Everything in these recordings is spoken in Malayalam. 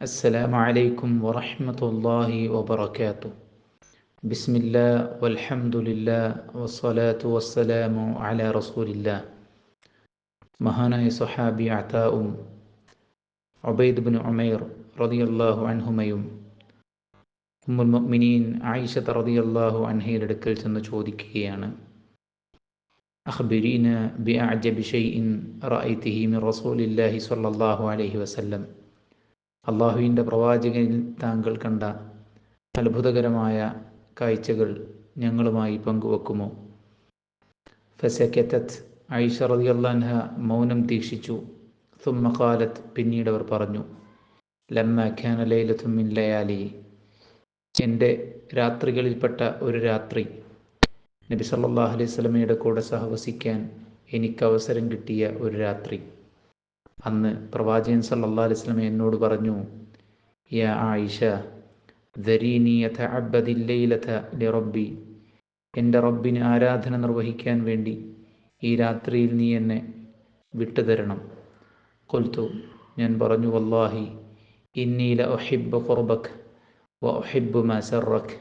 السلام عليكم ورحمة الله وبركاته بسم الله والحمد لله والصلاة والسلام على رسول الله മഹാനായ സ്വഹാബി അതാവും ഒബൈദ് ബിൻ ഉമൈർ റളിയല്ലാഹു അൻഹുമയും ഉമ്മുൽ മുഅ്മിനീൻ ആയിഷ റളിയല്ലാഹു അൻഹയുടെ അടുക്കൽ ചെന്ന് ചോദിക്കുകയാണ് അഖ്ബിരീന ബിഅഅജബി ഷൈഇൻ റഅയ്തിഹി മിൻ റസൂലില്ലാഹി സ്വല്ലല്ലാഹു അലൈഹി വസല്ലം അള്ളാഹുവിന്റെ പ്രവാചകനിൽ താങ്കൾ കണ്ട അത്ഭുതകരമായ കാഴ്ചകൾ ഞങ്ങളുമായി പങ്കുവെക്കുമോ? ഫസക്കത്തത് ഐഷ റളിയല്ലാഹ മൗനം ദീക്ഷിച്ചു സുമ്മ ഖാലത്ത് പിന്നീട് അവർ പറഞ്ഞു ലമ്മ മിൻ ലയാലി. എന്റെ രാത്രികളിൽപ്പെട്ട ഒരു രാത്രി നബി സല്ലല്ലാഹു അലൈഹി സ്വലമയുടെ കൂടെ സഹവസിക്കാൻ എനിക്ക് അവസരം കിട്ടിയ ഒരു രാത്രി. അന്ന് പ്രവാചകൻ സല്ലല്ലാഹു അലൈഹി വസല്ലം എന്നോട് പറഞ്ഞു ആയിഷ ലിറബ്ബി എന്റെ റബ്ബിന് ആരാധന നിർവഹിക്കാൻ വേണ്ടി ഈ രാത്രിയിൽ നീ എന്നെ വിട്ടുതരണം. കൊൽത്തു ഞാൻ പറഞ്ഞു വല്ലാഹി ഇന്നീല ഒഹിബ് ഖുർബക് വ ഒഹിബ് മസറക്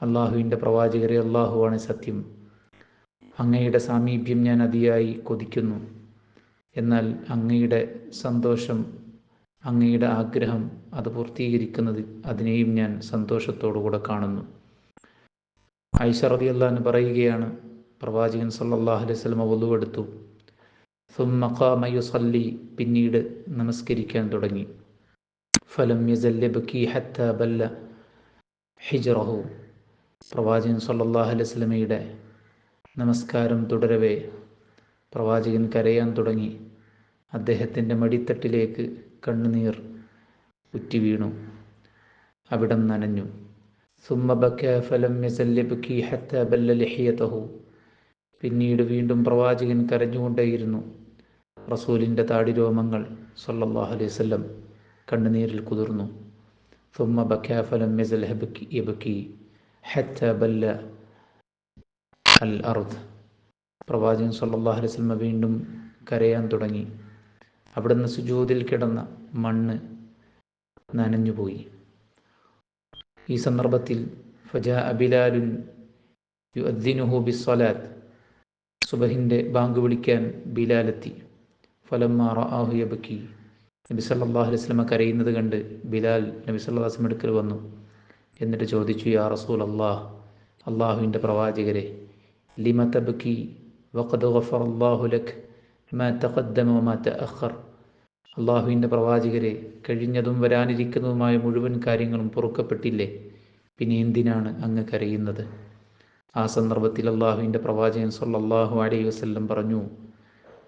അള്ളാഹുവിന്റെ പ്രവാചകരെ അള്ളാഹുവാണ് സത്യം. അങ്ങയുടെ സാമീപ്യം ഞാൻ അതിയായി കൊതിക്കുന്നു. എന്നാൽ അങ്ങയുടെ സന്തോഷം അങ്ങയുടെ ആഗ്രഹം അത് പൂർത്തീകരിക്കുന്നത് അതിനെയും ഞാൻ സന്തോഷത്തോടുകൂടെ കാണുന്നു. ഐഷ റതിയല്ലാന്ന് പറയുകയാണ് പ്രവാചകൻ സല്ലാഹു അലൈഹി സ്വലമ ഒലുവെടുത്തു സുമ്മക്കാമയുസല്ലി പിന്നീട് നമസ്കരിക്കാൻ തുടങ്ങി. ഫലം യസല്ലബക്കി ഹത്ത ബല്ല ഹിജറഹു പ്രവാചകൻ സല്ലാഹു അലൈഹി സ്വലമയുടെ നമസ്കാരം തുടരവേ. പ്രവാചകൻ കരയാൻ തുടങ്ങി. അദ്ദേഹത്തിന്റെ മടിത്തട്ടിലേക്ക് കണ്ണുനീർ ഉറ്റി വീണു അവിടം നനഞ്ഞു. പിന്നീട് വീണ്ടും പ്രവാചകൻ കരഞ്ഞുകൊണ്ടേയിരുന്നു. റസൂലിന്റെ താടിരോമങ്ങൾ സല്ലല്ലാഹു അലൈഹി വസല്ലം കണ്ണുനീരിൽ കുതിർന്നു. ഫലം യസൽ ഹബക്കി യബക്കി ഹത്ത ബല്ല അൽ അർദ്. പ്രവാചകൻ സല്ലല്ലാഹു അലൈഹി വസല്ലം വീണ്ടും കരയാൻ തുടങ്ങി. അവിടുന്ന് സുജൂതിൽ കിടന്ന മണ്ണ് നനഞ്ഞുപോയി ഈ സന്ദർഭത്തിൽ ഫജ അബിലാലുൻ യുഅദ്ദിനുഹു ബിസ്സലാത്ത് സുബഹിന്റെ ബാങ്ക് വിളിക്കാൻ ബിലാലെത്തി. ഫലമ്മ റആഹു യബക്കി നബി സല്ലല്ലാഹു അലൈഹി വസല്ലം കരയുന്നത് കണ്ട് ബിലാൽ നബി സല്ലല്ലാഹു വസ്ലം എടുക്കൽ വന്നു. എന്നിട്ട് ചോദിച്ചു യാ റസൂൽ അള്ളാഹ് അള്ളാഹുവിന്റെ പ്രവാചകരെ ലിമ തബ്കി വഖദ് ഗഫറല്ലാഹു ലക് മാ തഖദ്ദമ വമാ തഅഖർ. അള്ളാഹുവിന്റെ പ്രവാചകരെ കഴിഞ്ഞതും വരാനിരിക്കുന്നതുമായ മുഴുവൻ കാര്യങ്ങളും പൊറുക്കപ്പെട്ടില്ലേ? പിന്നെ എന്തിനാണ് അങ്ങ് കരയുന്നത്? ആ സന്ദർഭത്തിൽ അള്ളാഹുവിന്റെ പ്രവാചകൻ സല്ലല്ലാഹു അലൈഹി വസല്ലം പറഞ്ഞു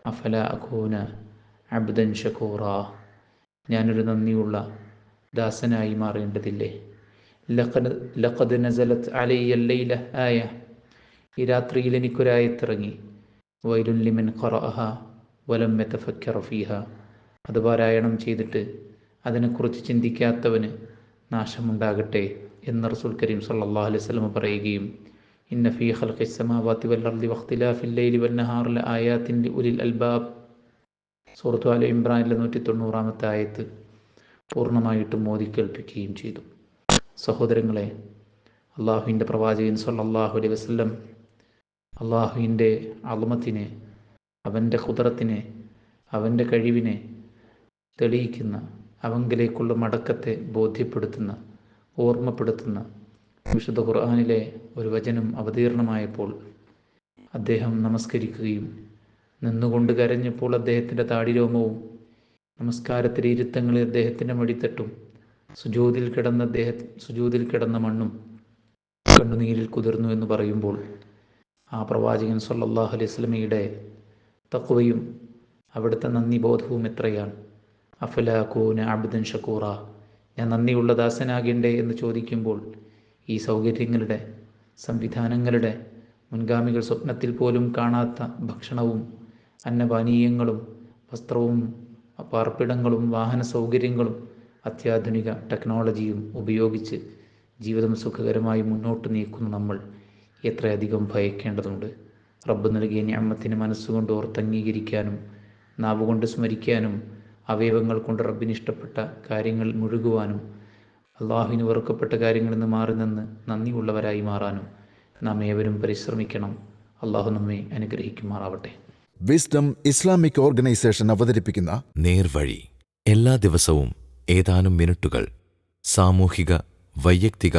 അഫല അഖൂന അബ്ദൻ ഷക്കൂറ ഞാനൊരു നന്ദിയുള്ള ദാസനായി മാറേണ്ടതില്ലേ? ലഖദ് ലഖദ് നസലത്ത് അലയ്യ ലൈല ആയ ഈ രാത്രിയിൽ എനിക്കൊരായത്തിറങ്ങി വൈലുല്ലിമൻ ഖറഅഹ വലം മെത്തഫക്ക ഫീഹ. അത് പാരായണം ചെയ്തിട്ട് അതിനെക്കുറിച്ച് ചിന്തിക്കാത്തവന് നാശമുണ്ടാകട്ടെ എന്ന് റസൂൽ കരീം സല്ലല്ലാഹു അലൈഹി വസല്ലം പറയുകയും ഇന്ന ഫീ ഖൽഖി വല്ലർദി വൽ അർദി വഖ്തിലാഫിൽ ലൈലി ഉലിൽ അൽബാബ്. സൂറത്തു അല ഇമ്രാനിലെ നൂറ്റി തൊണ്ണൂറാമത്തെ ആയത്ത് പൂർണമായിട്ടും മോദി കേൾപ്പിക്കുകയും ചെയ്തു. സഹോദരങ്ങളെ അള്ളാഹുവിന്റെ പ്രവാചകൻ സല്ലാഹു അലൈഹി വസല്ലം അള്ളാഹുവിന്റെ അളമത്തിനെ അവന്റെ ഹുദറത്തിനെ അവന്റെ കഴിവിനെ തെളിയിക്കുന്ന അവങ്കിലേക്കുള്ള മടക്കത്തെ ബോധ്യപ്പെടുത്തുന്ന ഓർമ്മപ്പെടുത്തുന്ന വിശുദ്ധ ഖുർആാനിലെ ഒരു വചനം അവതീർണമായപ്പോൾ അദ്ദേഹം നമസ്കരിക്കുകയും നിന്നുകൊണ്ട് കരഞ്ഞപ്പോൾ അദ്ദേഹത്തിന്റെ താടിരോമവും നമസ്കാരത്തിലെ ഇരുത്തങ്ങളിൽ അദ്ദേഹത്തിന്റെ മടിത്തട്ടും സുജൂതിൽ കിടന്ന അദ്ദേഹ സുജൂതിൽ കിടന്ന മണ്ണും കണ്ണുനീരിൽ കുതിർന്നു എന്ന് പറയുമ്പോൾ ആ പ്രവാചകൻ സല്ലാഹു അലൈഹി വസല്ലമയുടെ തക്വയും അവിടുത്തെ നന്ദി ബോധവും എത്രയാണ്? അഫലാക്കൂന അബ്ദുൻ ഷക്കൂറ. ഞാൻ നന്ദിയുള്ള ദാസനാകേണ്ടേ എന്ന് ചോദിക്കുമ്പോൾ ഈ സൗകര്യങ്ങളുടെ സംവിധാനങ്ങളുടെ മുൻഗാമികൾ സ്വപ്നത്തിൽ പോലും കാണാത്ത ഭക്ഷണവും അന്നപാനീയങ്ങളും വസ്ത്രവും പാർപ്പിടങ്ങളും വാഹന സൗകര്യങ്ങളും അത്യാധുനിക ടെക്നോളജിയും ഉപയോഗിച്ച് ജീവിതം സുഖകരമായി മുന്നോട്ട് നീക്കുന്ന നമ്മൾ. എത്രയധികം ഭയക്കേണ്ടതുണ്ട്? റബ്ബ് നൽകിയ ഞാമത്തിന് മനസ്സുകൊണ്ട് ഓർത്തംഗീകരിക്കാനും നാവുകൊണ്ട് സ്മരിക്കാനും അവയവങ്ങൾ കൊണ്ട് റബ്ബിന് ഇഷ്ടപ്പെട്ട കാര്യങ്ങൾ മുഴുകുവാനും അള്ളാഹുവിന് വെറുക്കപ്പെട്ട കാര്യങ്ങളിൽ നിന്ന് മാറി നിന്ന് നന്ദിയുള്ളവരായി മാറാനും നാം ഏവരും പരിശ്രമിക്കണം. അള്ളാഹു നമ്മെ അനുഗ്രഹിക്കുമാറാവട്ടെ. വിസ്ഡം ഇസ്ലാമിക് ഓർഗനൈസേഷൻ അവതരിപ്പിക്കുന്ന നേർവഴി. എല്ലാ ദിവസവും ഏതാനും മിനിറ്റുകൾ സാമൂഹിക വൈയക്തിക